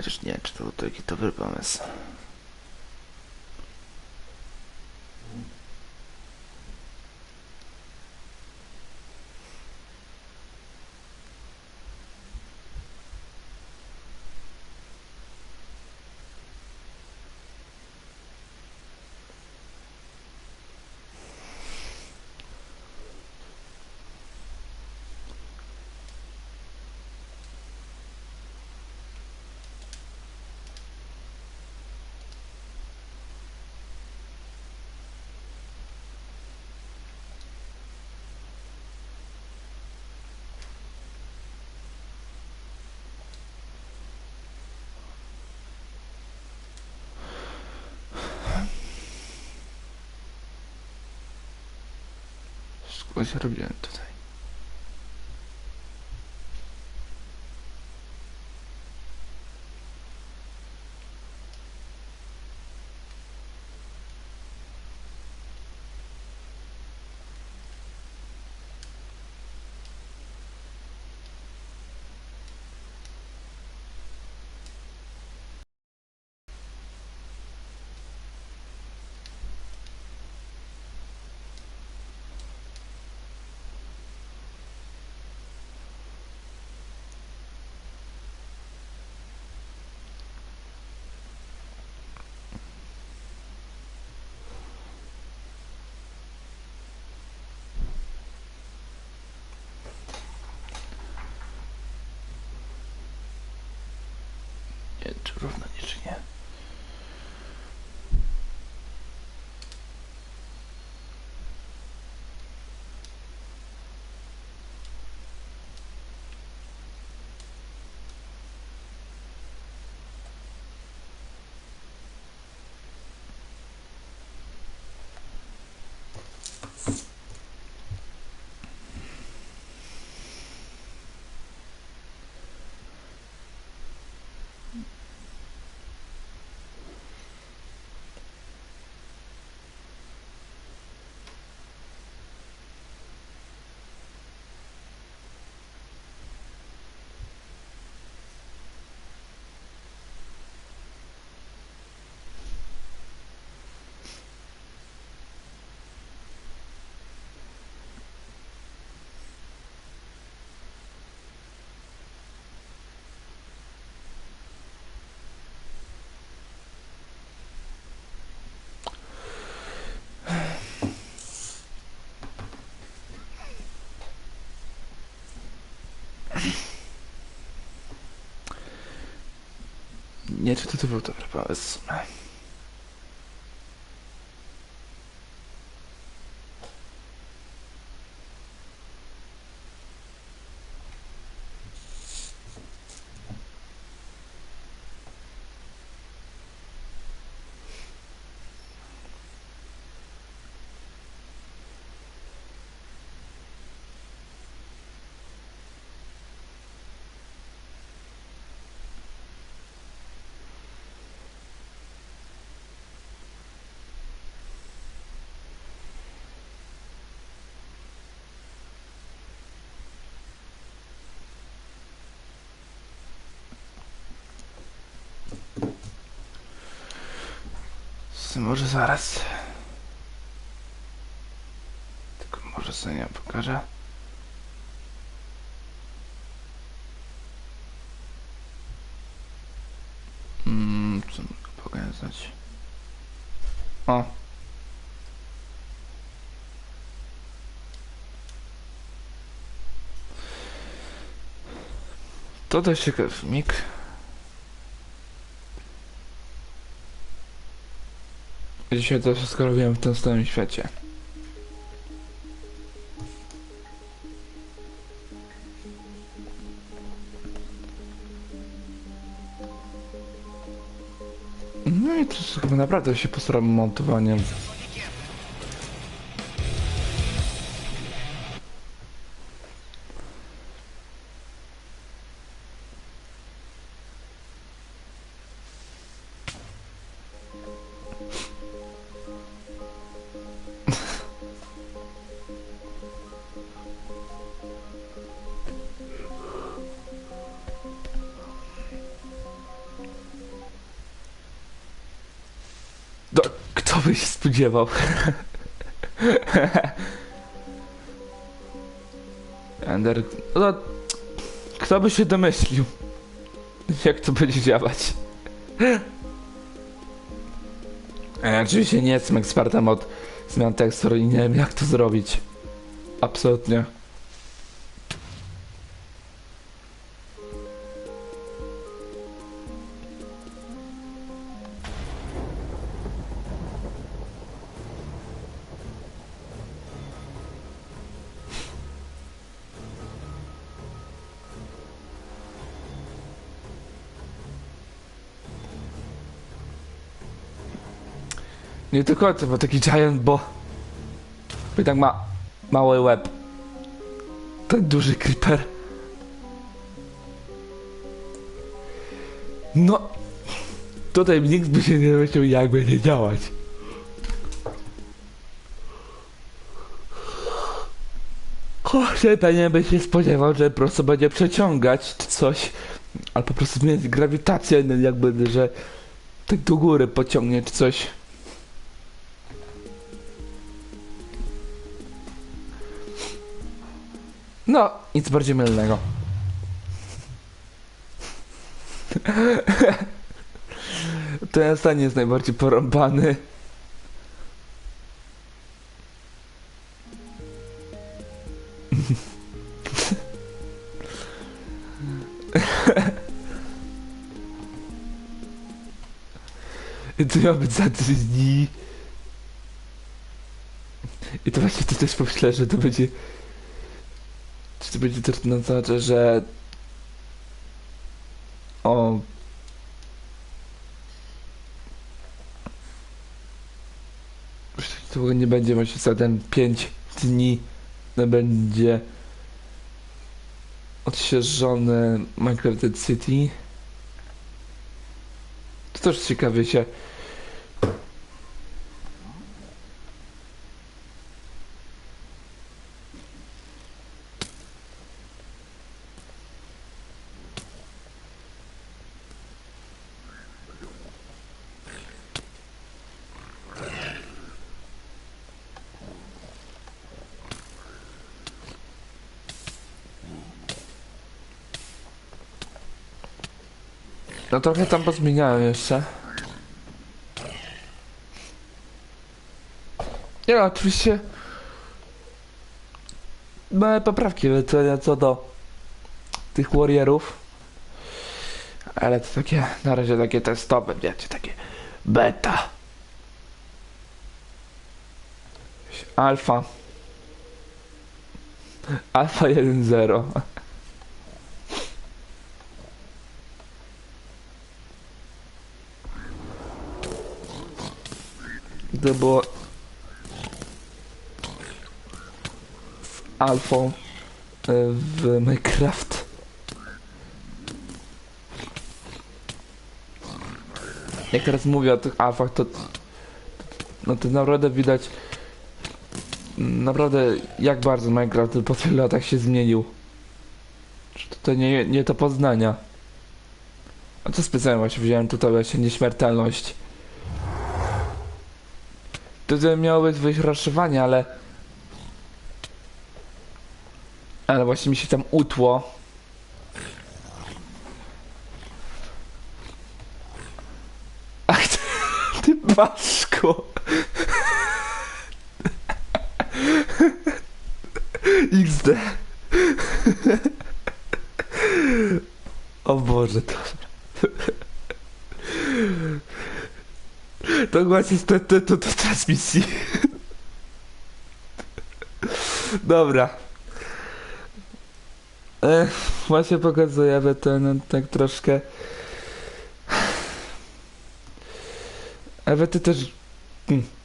chociaż nie, czy to był taki dobry pomysł. Ja robiłem tutaj? Czy równo nie, czy nie. Nie, czy to, to był dobry Może zaraz. Tylko może sobie nie pokażę. Mm, co mogę pokazać? O. To dość ciekawy filmik. Dzisiaj to wszystko robiłem w tym samym świecie. No i to chyba naprawdę się postaram montowaniem. By się spodziewał? Ender... No, kto by się domyślił? Jak to będzie działać? Ja oczywiście nie jestem ekspertem od zmian tekstur i nie wiem jak to zrobić. Absolutnie. Nie tylko to, bo taki giant, bo... I tak ma mały łeb. Ten duży creeper. No... Tutaj nikt by się nie myślał, jak będzie działać. Kurczę, pewnie by się spodziewał, że po prostu będzie przeciągać czy coś. Ale po prostu zmienić grawitację, jakby, że tak do góry pociągnie czy coś. No, nic bardziej mylnego. Ten stan jest najbardziej porąbany. I to miał być za trzy dni. I to właśnie to też pomyślałem, że to będzie czy to będzie też na znaczy, że o to nie będzie właśnie za ten 5 dni to będzie odświeżony Minecraft City. To też ciekawie się No trochę tam pozmieniałem jeszcze. Nie no, oczywiście małe poprawki wycenia co do tych warriorów. Ale to takie, na razie takie testowe, wiecie, takie beta. Alfa. Alfa 1.0. To było alfą e, w Minecraft. Jak teraz mówię o tych alfach, to no to naprawdę widać naprawdę jak bardzo Minecraft po tylu latach się zmienił. To nie, nie to poznania. A co specjalnie właśnie wziąłem tutaj właśnie nieśmiertelność. Tutaj miało być raszowanie, ale... Ale właśnie mi się tam utło. Ach, ty, ty paszko. XD. O Boże, to... To właśnie to, to, to, to transmisji. Dobra. E, właśnie pokazujemy ten tak troszkę. Ewe, ty też. Hmm.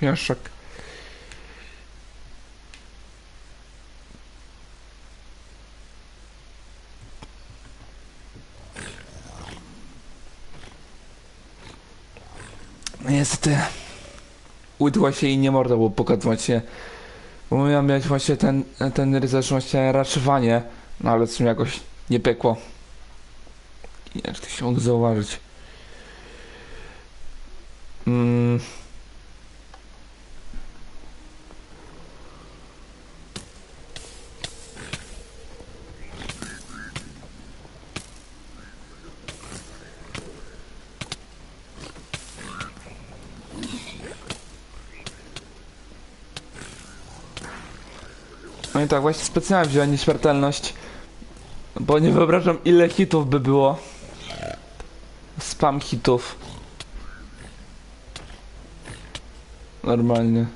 Jaszczak. No niestety udła się i nie można było pokazać się. Bo miałem mieć właśnie ten, ten rycerz właśnie raszowanie, no ale z tym jakoś nie pykło. Nie wiem, czy to się mógł zauważyć. Mm. I tak, właśnie specjalnie wziąłem nieśmiertelność, bo nie wyobrażam ile hitów by było. Spam hitów. Normalnie.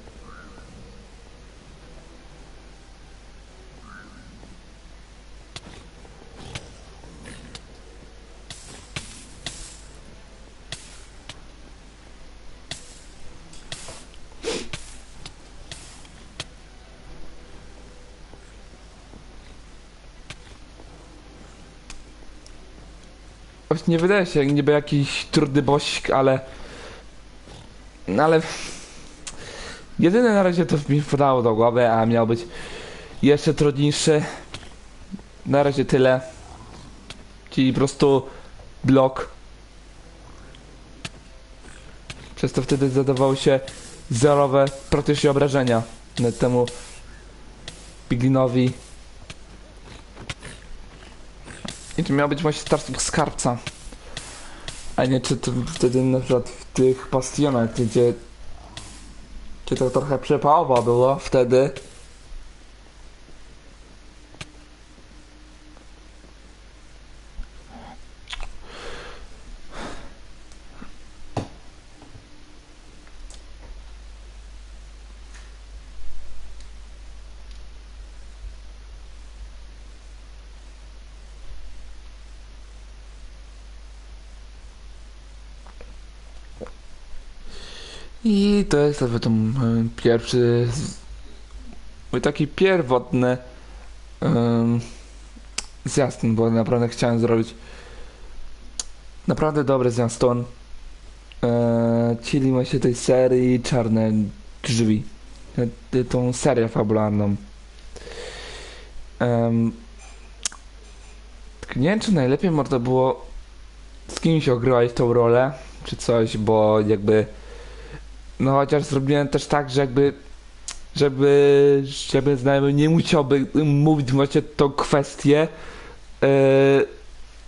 Nie wydaje się niby jakiś trudny bossik, ale... No ale... Jedyne na razie to mi wpadało do głowy, a miał być jeszcze trudniejszy. Na razie tyle. Czyli po prostu blok. Przez to wtedy zadawało się zerowe praktycznie obrażenia temu Piglinowi. I to miał być właśnie start skarbca. A nie czy to wtedy na przykład w tych bastionach, gdzie czy to trochę przepałowo było wtedy. I to jest e, pierwszy, taki pierwotny um, bo naprawdę chciałem zrobić naprawdę dobry zwiastun. E, czyli właśnie tej serii Czarne Drzwi. E, tą serię fabularną. Nie wiem, czy najlepiej można było z kimś ogrywać tą rolę, czy coś, bo jakby no chociaż zrobiłem też tak, że jakby żeby, żeby znajomy nie musiałby mówić właśnie tą kwestię,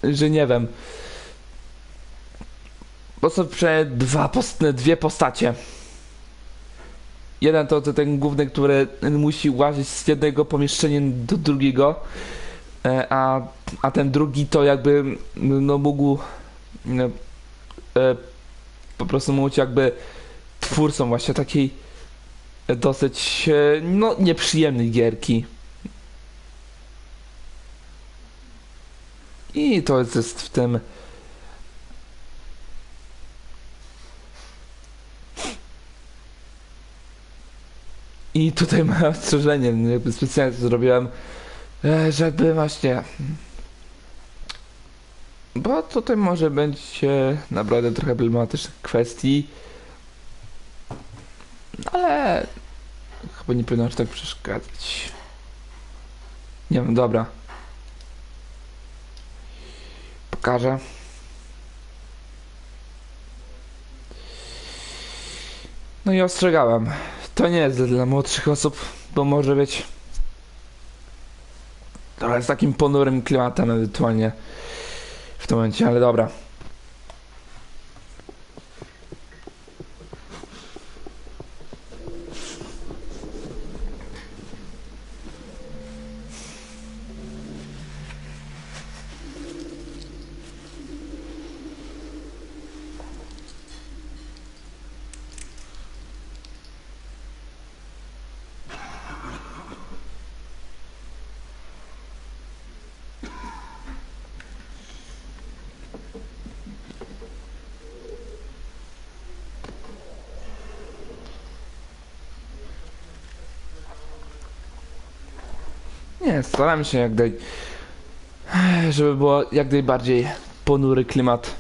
yy, że nie wiem. Bo są dwa post dwie postacie. Jeden to, to ten główny, który musi łazić z jednego pomieszczenia do drugiego, e, a, a ten drugi to jakby no mógł e, po prostu mówić jakby twórcą właśnie takiej dosyć e, no nieprzyjemnej gierki. I to jest, w tym I tutaj mam ostrzeżenie, no jakby specjalnie to zrobiłem, e, żeby właśnie bo tutaj może być e, naprawdę trochę problematycznych kwestii. Ale chyba nie powinno aż tak przeszkadzać. Nie wiem, dobra. Pokażę. No i ostrzegałem. To nie jest dla młodszych osób, bo może być trochę z takim ponurym klimatem ewentualnie w tym momencie, ale dobra. Nie, staram się jak naj... żeby było jak najbardziej ponury klimat.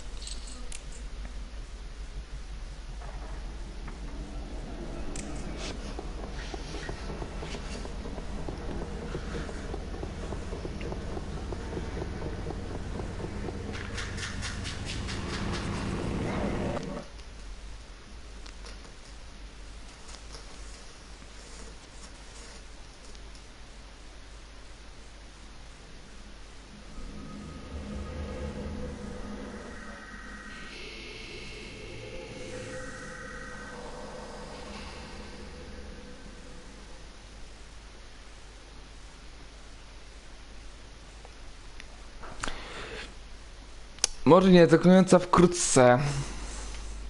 Może nie do końca wkrótce,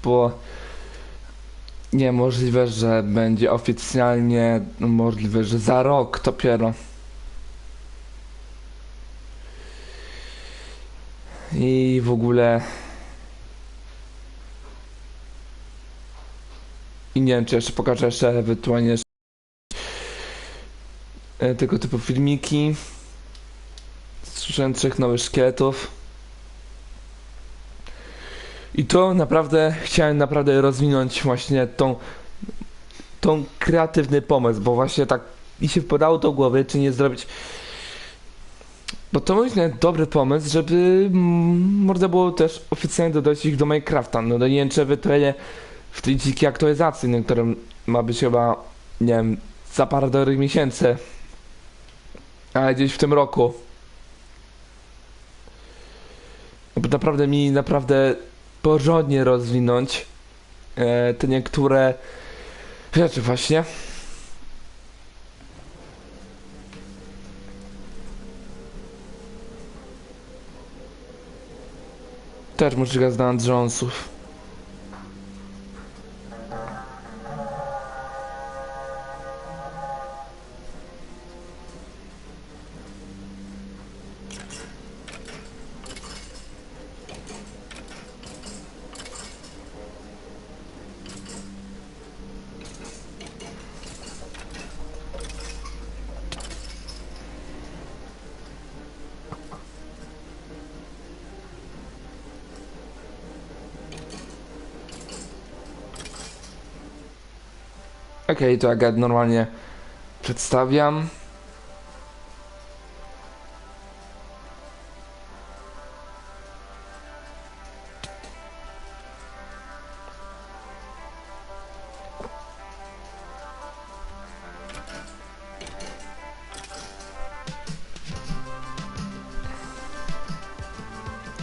bo nie możliwe, że będzie oficjalnie, możliwe, że za rok dopiero. I w ogóle. I nie wiem, czy jeszcze pokażę jeszcze ewentualnie e, tego typu filmiki. Słyszałem trzech nowych szkieletów. I to naprawdę chciałem naprawdę rozwinąć właśnie tą tą kreatywny pomysł, bo właśnie tak mi się wpadało do głowy, czy nie zrobić bo to myślę dobry pomysł, żeby mm, można było też oficjalnie dodać ich do Minecrafta. No do nie wiem, w tej dzikiej aktualizacji, na którym ma być chyba, nie wiem, za parę dobrych miesięcy. Ale gdzieś w tym roku. Bo naprawdę mi naprawdę porządnie rozwinąć e, te niektóre rzeczy właśnie. Też muszę znać Jonesów. Okej, to jak normalnie przedstawiam.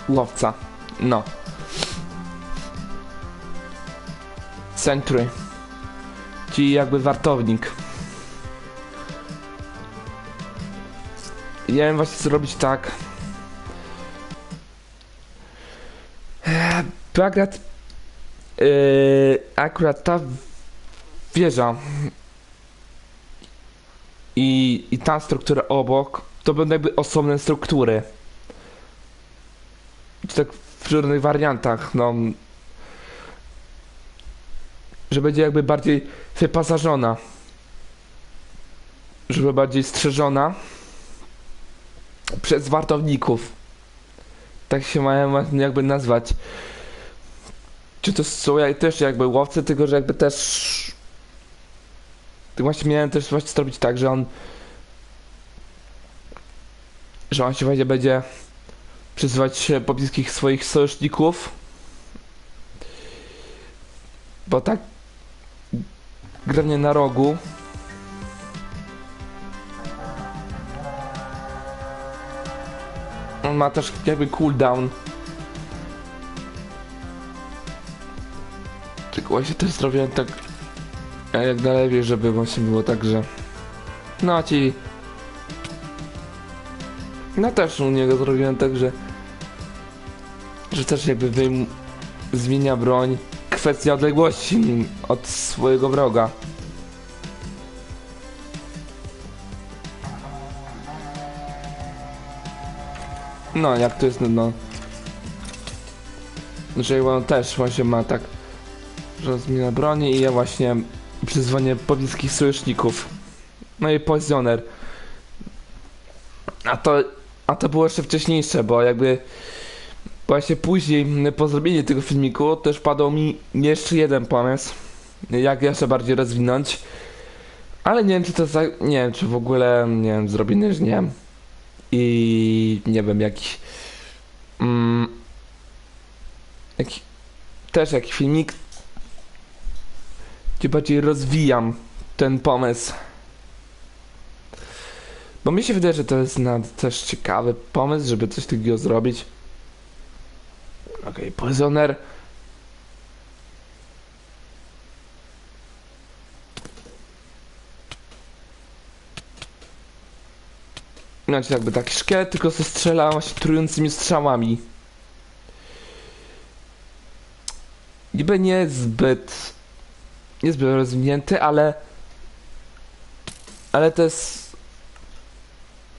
Łowca. No. Century. Czyli jakby wartownik. Ja wiem właśnie co robić tak. Eee, To akurat... Yy, akurat ta wieża i, i ta struktura obok to będą jakby osobne struktury. Czy tak w różnych wariantach, no że będzie jakby bardziej wypasażona. Żeby bardziej strzeżona przez wartowników. Tak się mają jakby nazwać. Czy to są jak, też jakby łowcy, tylko że jakby też... Tak właśnie miałem też właśnie zrobić tak, że on... Że on się właśnie będzie przyzywać pobliskich swoich sojuszników. Bo tak granie na rogu. On ma też jakby cooldown. Tylko właśnie też zrobiłem tak e, jak na lewie, żeby właśnie było tak, że no ci no też u niego zrobiłem tak, że że też jakby wyjm... zmienia broń kwestia odległości od swojego wroga. No, jak to jest, no... Że on też właśnie ma tak, że broni i ja właśnie przyzwonię pobliskich sojuszników. No i Poisoner. A to, a to było jeszcze wcześniejsze, bo jakby Właśnie później, po zrobieniu tego filmiku, też padł mi jeszcze jeden pomysł, jak jeszcze bardziej rozwinąć. Ale nie wiem, czy to za... nie wiem, czy w ogóle, nie wiem, zrobimy, że nie. I nie wiem, jakiś... Mm, jaki, też jakiś filmik, gdzie bardziej rozwijam ten pomysł. Bo mi się wydaje, że to jest na też ciekawy pomysł, żeby coś takiego zrobić. Okay, Poisoner. Znaczy jakby taki szkielet, tylko ze strzela właśnie trującymi strzałami. niby nie zbyt niezbyt rozwinięty, ale ale to jest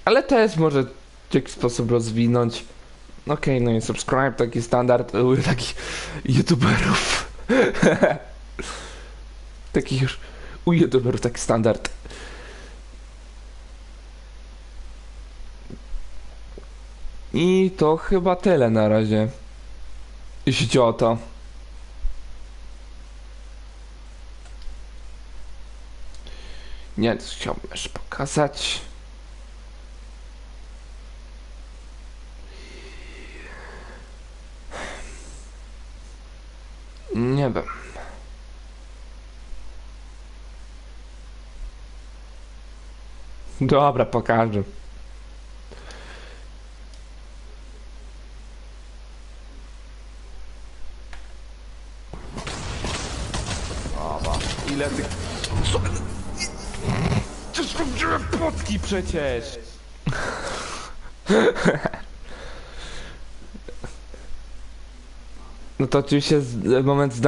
ale to jest może w jakiś sposób rozwinąć. Okej, no i subscribe, taki standard u takich youtuberów. takich już u youtuberów taki standard. I to chyba tyle na razie. Jeśli chodzi o to. Nie, to chciałbym jeszcze pokazać. Nie wiem. Dobra, pokażę. Oba. Ile tych... Co? Przecież robiłem potki przecież! No to oczywiście moment z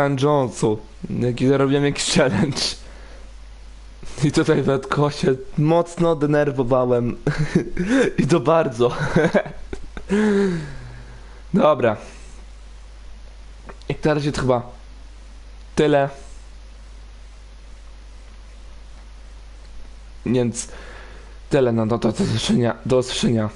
kiedy robiłem jakiś challenge. I tutaj w się mocno denerwowałem. I to bardzo. Dobra. I na razie to chyba tyle. Więc tyle, no to do usłyszenia. Do usłyszenia.